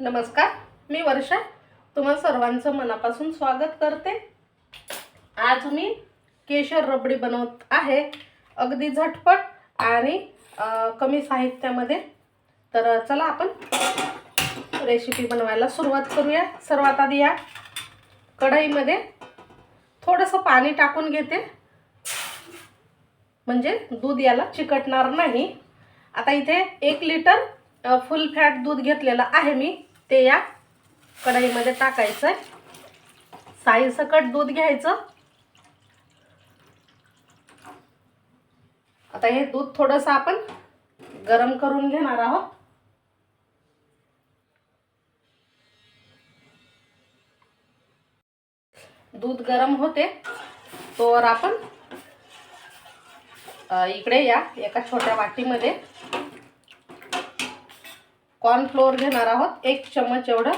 नमस्कार मी वर्षा. तुम्हा सर्वांचं मनापासून स्वागत करते. आज मी केशर रबडी बनवत आहे. अगदी झटपट आणि कमी साहित्यामध्ये. तर चला आपण रेसिपी बनवायला सुरुवात करूया. सर्वात आधी या कढईमध्ये थोडंसं पाणी टाकून घेते. म्हणजे दूध याला चिकटणार नाही. आता इथे एक लिटर फुल फॅट दूध घेतलेलं आहे मी. ते या कढईमध्ये टाकायचं. साईसकट दूध घ्यायचं. आता हे दूध थोडंसं आपण गरम करून घेणार आहोत. दूध गरम होते तोवर आपण इकडे या एका छोट्या वाटीमध्ये कॉर्नफ्लोअर घेणार आहोत एक चम्मच एवढं.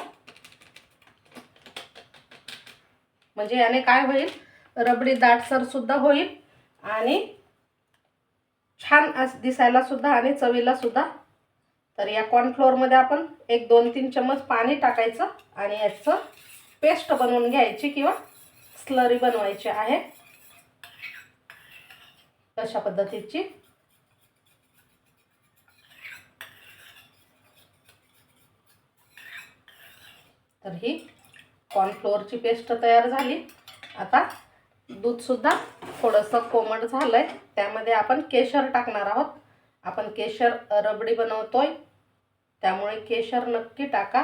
म्हणजे याने काय होईल? रबडी दाटसरसुद्धा होईल आणि छान अस दिसायला सुद्धा आणि चवीला सुद्धा. तर या कॉर्नफ्लोअरमध्ये आपण एक दोन तीन चम्मच पाणी टाकायचं आणि याचं पेस्ट बनवून घ्यायची किंवा स्लरी बनवायची आहे. अशा पद्धतीची. तर ही कॉर्नफ्लोअरची पेस्ट तयार झाली. आता दूधसुद्धा थोडंसं कोमट झालं आहे त्यामध्ये आपण केशर टाकणार आहोत. आपण केशर रबडी बनवतोय. त्यामुळे केशर नक्की टाका.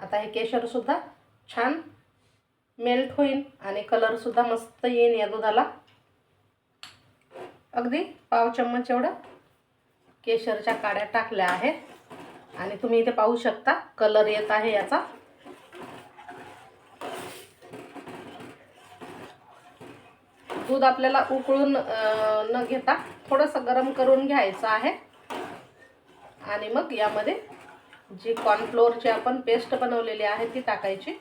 आता हे केशरसुद्धा छान मेल्ट होईल आणि कलरसुद्धा मस्त येईन या दुधाला. अगदी पाव चम्मच एवढं केशरच्या काड्या टाकल्या आहेत. आणि तुम्ही इथे पाहू शकता कलर येत आहे याचा. दूध आपल्याला उकळून न घेता थोडंसं गरम करून घ्यायचं आहे. आणि मग यामध्ये जी कॉर्नफ्लोअरची आपण पेस्ट बनवलेली आहे ती टाकायची.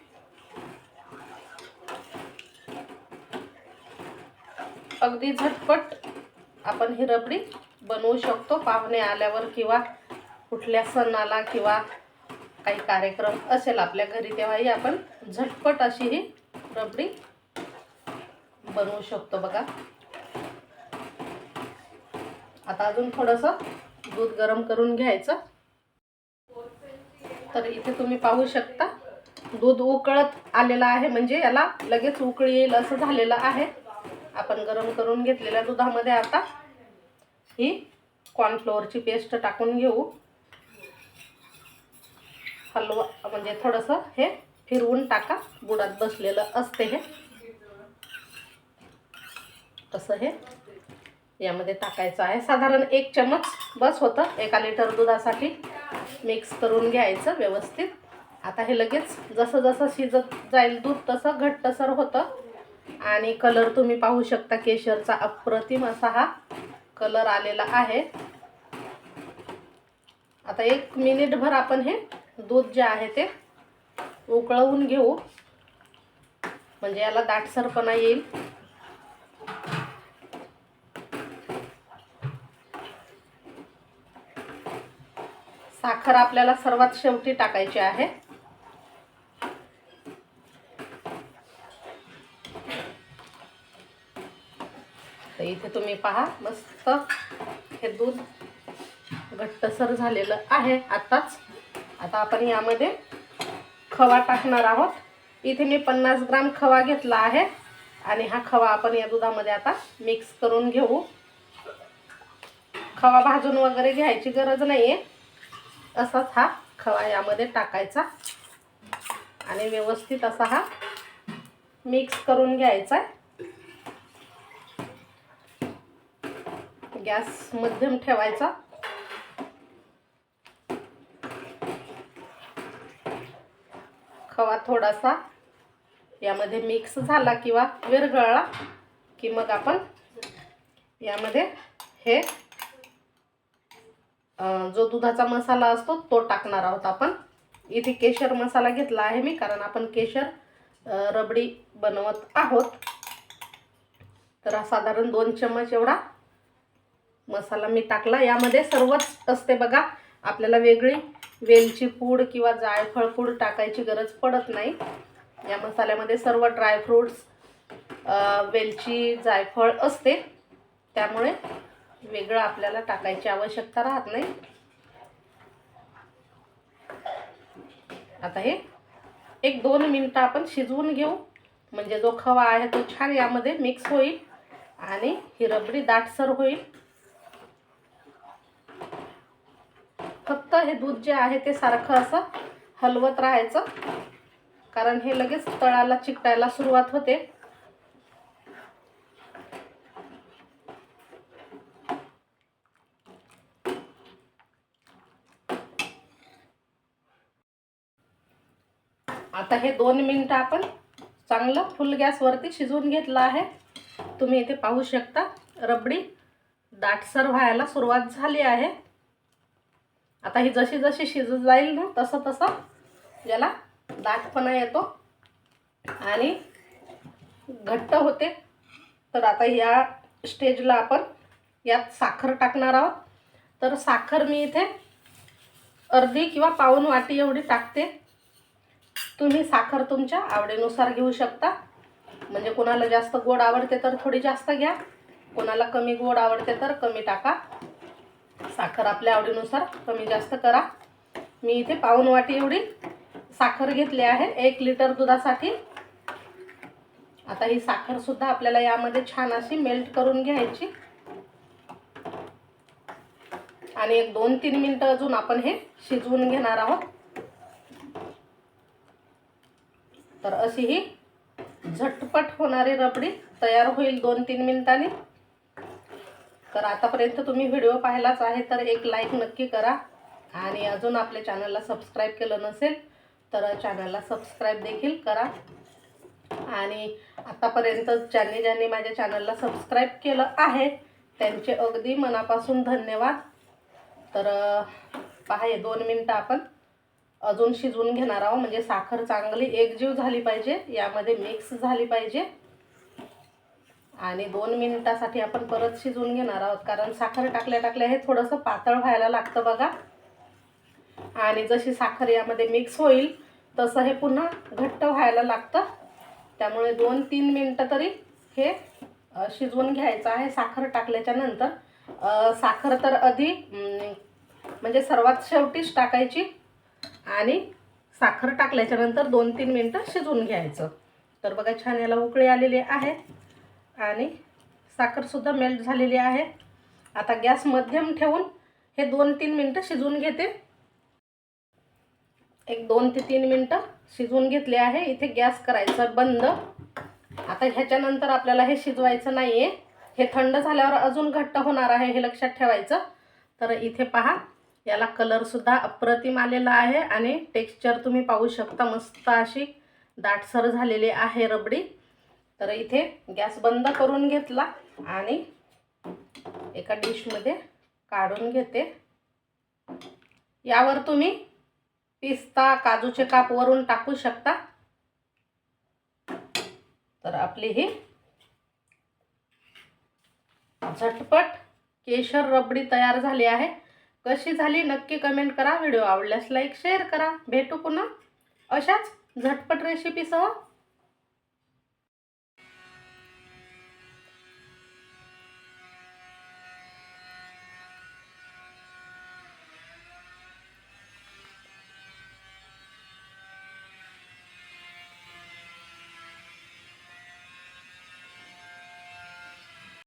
अगदी झटपट आपण ही रबडी बनवू शकतो पाहुणे आल्यावर किंवा कुठल्या सणाला किंवा काही कार्यक्रम असेल आपल्या घरी तेव्हाही आपण झटपट अशी ही रबडी बनवू शकतो बघा. आता अजून थोडंसं दूध गरम करून घ्यायचं. तर इथे तुम्ही पाहू शकता दूध उकळत आलेलं आहे. म्हणजे याला लगेच उकळी येईल असं झालेलं आहे. आपण गरम करून घेतलेल्या दुधामध्ये आता ही कॉर्नफ्लोअरची पेस्ट टाकून घेऊ. हलवा म्हणजे थोडंसं हे फिरवून टाका. बुडात बसलेलं असते हे. तसं हे यामध्ये टाकायचं आहे. साधारण एक चमच बस होतं. एका लिटर दुधासाठी मिक्स करून घ्यायचं व्यवस्थित. आता हे लगेच जसं जसं शिजत जाईल दूध तसं घट्टसर होतं. आणि कलर तुम्ही पाहू शकता केशरचा अप्रतिम असा हा कलर आलेला आहे. आता एक मिनिटभर आपण हे दूध जे आहे ते उकळवून घेऊ. म्हणजे याला दाटसरपणा येईल. साखर आपल्याला सर्वात शेवटी टाकायची आहे. तर इथे तुम्ही पहा मस्त हे दूध घट्टसर झालेलं आहे आताच. आता आपण यामध्ये खवा टाकणार आहोत. इथे मी पन्नास ग्राम खवा घेतला आहे. आणि हा खवा आपण या दुधामध्ये आता मिक्स करून घेऊ. खवा भाजून वगैरे घ्यायची गरज नाही आहे असाच हा खवा यामध्ये टाकायचा. आणि व्यवस्थित असा हा मिक्स करून घ्यायचा आहे. गॅस मध्यम ठेवायचा. कवा थोडासा. यामध्ये मिक्स झाला किंवा विरघळला की मग आपण यामध्ये हे जो दुधाचा मसाला असतो तो टाकणार आहोत आपण. इथे केशर मसाला घेतला आहे मी कारण आपण केशर रबडी बनवत आहोत. तर साधारण दोन चम्मच एवढा मसाला मी टाकला. यामध्ये सर्वच असते बघा आपल्याला वेगळी वेलची पूड किंवा जायफळ पूड टाकायची गरज पडत नाही. या मसाल्यामध्ये सर्व ड्रायफ्रूट्स वेलची जायफळ असते. त्यामुळे वेगळं आपल्याला टाकायची आवश्यकता राहत नाही. आता हे एक दोन मिनटं आपण शिजवून घेऊ. म्हणजे जो खवा आहे तो छान यामध्ये मिक्स होईल आणि ही रबडी दाटसर होईल. फक्त हे दूध जे आहे ते सारखं असं हलवत राहायचं. कारण हे लगेच तळाला चिकटायला सुरुवात होते. आता हे दोन मिनटं आपण चांगलं फुल गॅसवरती शिजवून घेतलं आहे. तुम्ही इथे पाहू शकता रबडी दाटसर व्हायला सुरुवात झाली आहे. आता ही जशी जशी शिजत जाईल ना तसं तसं याला दाटपणा येतो आणि घट्ट होते. तर आता या स्टेजला आपण यात साखर टाकणार आहोत. तर साखर मी इथे अर्धी किंवा पाऊन वाटी एवढी टाकते. तुम्ही साखर तुमच्या आवडीनुसार घेऊ शकता. म्हणजे कोणाला जास्त गोड आवडते तर थोडी जास्त घ्या. कोणाला कमी गोड आवडते तर कमी टाका. साखर आपल्या आवडीनुसार कमी जास्त करा. मी इथे पाऊन वाटी एवढी साखर घेतली आहे एक लिटर दुधासाठी. आता ही साखरसुद्धा आपल्याला यामध्ये छान अशी मेल्ट करून घ्यायची. आणि एक दोन तीन मिनटं अजून आपण हे शिजवून घेणार आहोत. तर अशी ही झटपट होणारी रबडी तयार होईल दोन तीन मिनिटांनी. तर आतापर्यंत तुम्ही व्हिडिओ पाहिलाच आहे तर एक लाईक नक्की करा. आणि अजून आपल्या चॅनलला सबस्क्राईब केलं नसेल तर चॅनलला सबस्क्राईब देखील करा. आणि आतापर्यंत ज्यांनी ज्यांनी माझ्या चॅनलला सबस्क्राईब केलं आहे त्यांचे अगदी मनापासून धन्यवाद. तर पहा हे दोन मिनटं आपण अजून शिजवून घेणार आहोत. म्हणजे साखर चांगली एकजीव झाली पाहिजे यामध्ये मिक्स झाली पाहिजे. आणि दोन मिनिटासाठी आपण परत शिजवून घेणार आहोत. कारण साखर टाकल्या टाकल्या हे थोडंसं पातळ व्हायला लागतं बघा. आणि जशी साखर यामध्ये मिक्स होईल तसं हे पुन्हा घट्ट व्हायला लागतं. त्यामुळे दोन तीन मिनटं तरी हे शिजवून घ्यायचं आहे साखर टाकल्याच्या नंतर. साखर तर आधी म्हणजे सर्वात शेवटीच टाकायची. आणि साखर टाकल्याच्या नंतर दोन तीन मिनटं शिजवून घ्यायचं. तर बघा छान याला उकळी आलेली आहे. आणि साखरसुद्धा मेल्ट झालेली आहे. आता गॅस मध्यम ठेवून हे दोन तीन मिनटं शिजवून घेते. एक दोन ते तीन मिनटं शिजवून घेतले आहे. इथे गॅस करायचा बंद. आता ह्याच्यानंतर आपल्याला हे शिजवायचं नाही आहे हे थंड झाल्यावर अजून घट्ट होणार आहे हे लक्षात ठेवायचं. तर इथे पहा याला कलरसुद्धा अप्रतिम आलेला आहे आणि टेक्स्चर तुम्ही पाहू शकता मस्त अशी दाटसर झालेली आहे रबडी. तर इथे गॅस बंद करून घेतला आणि एका डिशमध्ये काढून घेते. यावर तुम्ही पिस्ता काजूचे काप वरून टाकू शकता. तर आपली ही झटपट केशर रबडी तयार झाली आहे. कशी झाली नक्की कमेंट करा. व्हिडिओ आवडल्यास लाईक शेअर करा. भेटू पुन्हा अशाच झटपट रेसिपीसह